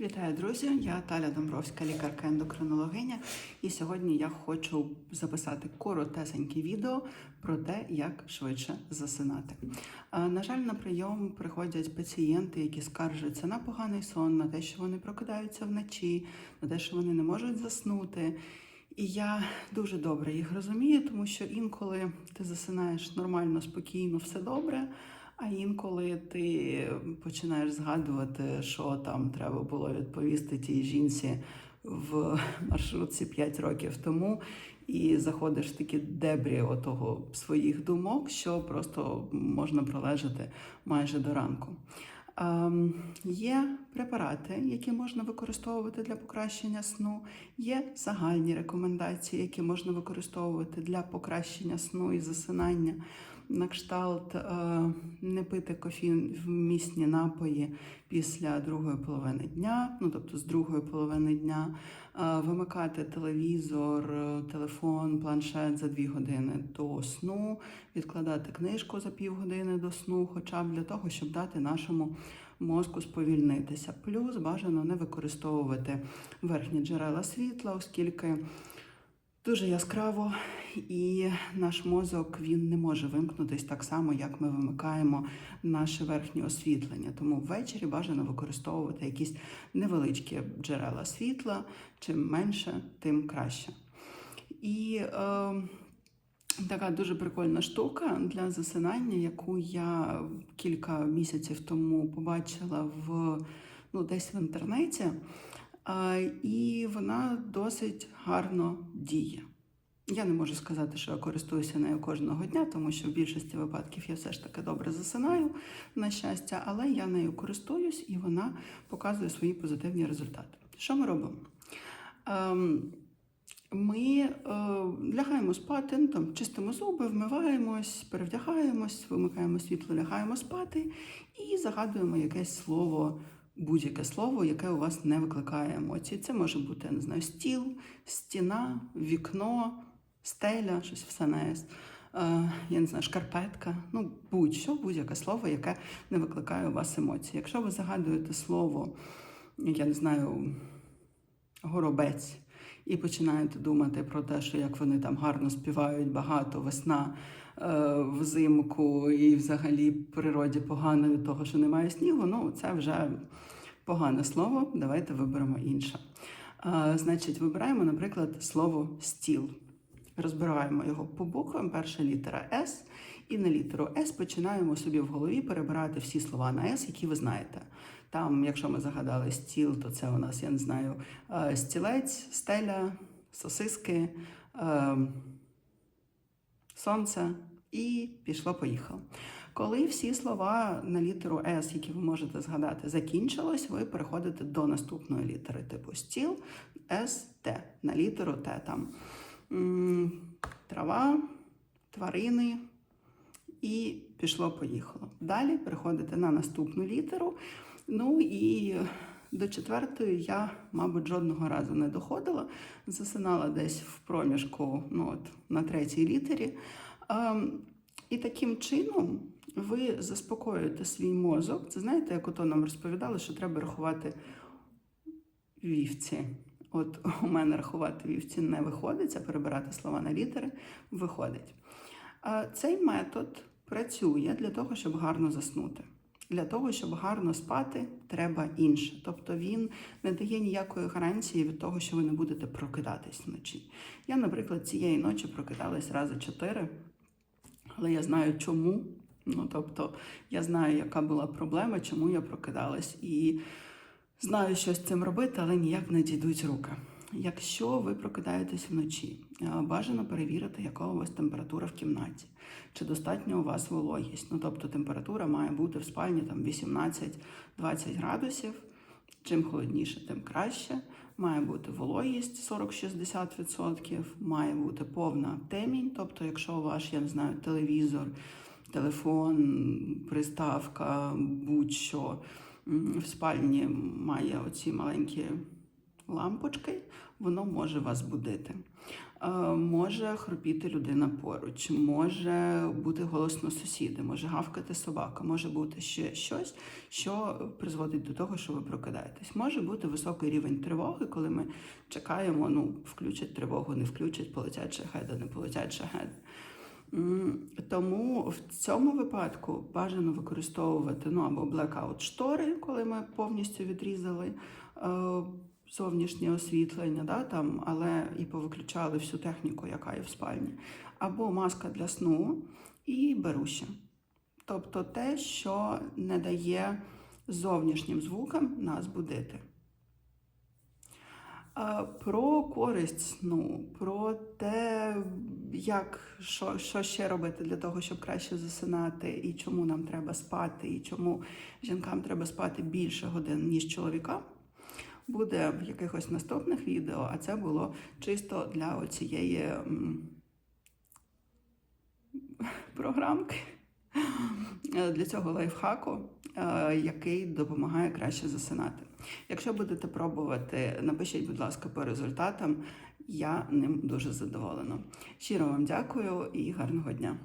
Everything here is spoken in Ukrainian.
Вітаю, друзі! Я Таля Домбровська, лікарка-ендокринологиня, і сьогодні я хочу записати коротесеньке відео про те, як швидше засинати. На жаль, на прийом приходять пацієнти, які скаржаться на поганий сон, на те, що вони прокидаються вночі, на те, що вони не можуть заснути. І я дуже добре їх розумію, тому що інколи ти засинаєш нормально, спокійно, все добре. А інколи ти починаєш згадувати, що там треба було відповісти тій жінці в маршрутці 5 років тому, і заходиш в такі дебрі отого своїх думок, що просто можна пролежати майже до ранку. Ем, Є препарати, які можна використовувати для покращення сну. Є загальні рекомендації, які можна використовувати для покращення сну і засинання. На кшталт е, не пити кофеїн вмісні напої після другої половини дня, ну тобто з другої половини дня, е, вимикати телевізор, е, телефон, планшет за дві години до сну, відкладати книжку за півгодини до сну, хоча б для того, щоб дати нашому мозку сповільнитися. Плюс бажано не використовувати верхні джерела світла, оскільки дуже яскраво, і наш мозок він не може вимкнутись так само, як ми вимикаємо наше верхнє освітлення. Тому ввечері бажано використовувати якісь невеличкі джерела світла. Чим менше, тим краще. І е, Така дуже прикольна штука для засинання, яку я кілька місяців тому побачила в ну, десь в інтернеті, а, і вона досить гарно діє. Я не можу сказати, що я користуюся нею кожного дня, тому що в більшості випадків я все ж таки добре засинаю, на щастя, але я нею користуюсь і вона показує свої позитивні результати. Що ми робимо? Ем, ми е, лягаємо спати, ну, там, чистимо зуби, вмиваємось, перевдягаємось, вимикаємо світло, лягаємо спати і загадуємо якесь слово, будь-яке слово, яке у вас не викликає емоцій. Це може бути, я не знаю, стіл, стіна, вікно, стеля, щось все на «С». Е, я не знаю, шкарпетка, ну будь-що, будь-яке слово, яке не викликає у вас емоцій. Якщо ви загадуєте слово, я не знаю, горобець і починаєте думати про те, що як вони там гарно співають, багато весна е, взимку і взагалі природі погано від того, що немає снігу. Ну, це вже погане слово. Давайте виберемо інше. Е, значить, вибираємо, наприклад, слово стіл. Розбираємо його по буквам. Перша літера С, і на літеру С починаємо собі в голові перебирати всі слова на С, які ви знаєте. Там, якщо ми загадали стіл, то це у нас, я не знаю, е, стілець, стеля, сосиски, е, сонце і пішло-поїхало. Коли всі слова на літеру С, які ви можете згадати, закінчились, ви переходите до наступної літери, типу стіл, С, Т. На літеру Т там трава, тварини і пішло-поїхало. Далі переходите на наступну літеру. Ну і до четвертої я, мабуть, жодного разу не доходила. Засинала десь в проміжку ну, от, на третій літері. Ем, і таким чином ви заспокоюєте свій мозок. Це знаєте, як ото нам розповідали, що треба рахувати вівці. От у мене рахувати вівці не виходить, а перебирати слова на літери виходить. Цей метод працює для того, щоб гарно заснути. Для того, щоб гарно спати, треба інше. Тобто він не дає ніякої гарантії від того, що ви не будете прокидатись вночі. Я, наприклад, цієї ночі прокидалась рази чотири, але я знаю чому. Ну, тобто, я знаю, яка була проблема, чому я прокидалась. І знаю, що з цим робити, але ніяк не дійдуть руки. Якщо ви прокидаєтесь вночі, е, бажано перевірити, яка у вас температура в кімнаті, чи достатньо у вас вологість. Ну, тобто температура має бути в спальні там 18-20 градусів. Чим холодніше, тим краще. Має бути вологість 40-60%, має бути повна темінь. Тобто, якщо ваш, я не знаю, телевізор, телефон, приставка, будь-що в спальні має оці маленькі лампочки, воно може вас будити. Е, Може хропіти людина поруч, може бути голосно сусіди, може гавкати собака, може бути ще щось, що призводить до того, що ви прокидаєтесь. Може бути високий рівень тривоги, коли ми чекаємо, ну, включать тривогу, не включать, полетять шахеди, не полетять шахеди. Тому в цьому випадку бажано використовувати ну, або blackout штори, коли ми повністю відрізали е, зовнішнє освітлення, да, там, але і повиключали всю техніку, яка є в спальні, або маска для сну і беруща. Тобто те, що не дає зовнішнім звукам нас будити. А, Про користь сну, про те, як, що, що ще робити для того, щоб краще засинати, і чому нам треба спати, і чому жінкам треба спати більше годин, ніж чоловікам, буде в якихось наступних відео, а це було чисто для оцієї програмки, для цього лайфхаку, е, який допомагає краще засинати. Якщо будете пробувати, напишіть, будь ласка, по результатам. Я ним дуже задоволена. Щиро вам дякую і гарного дня.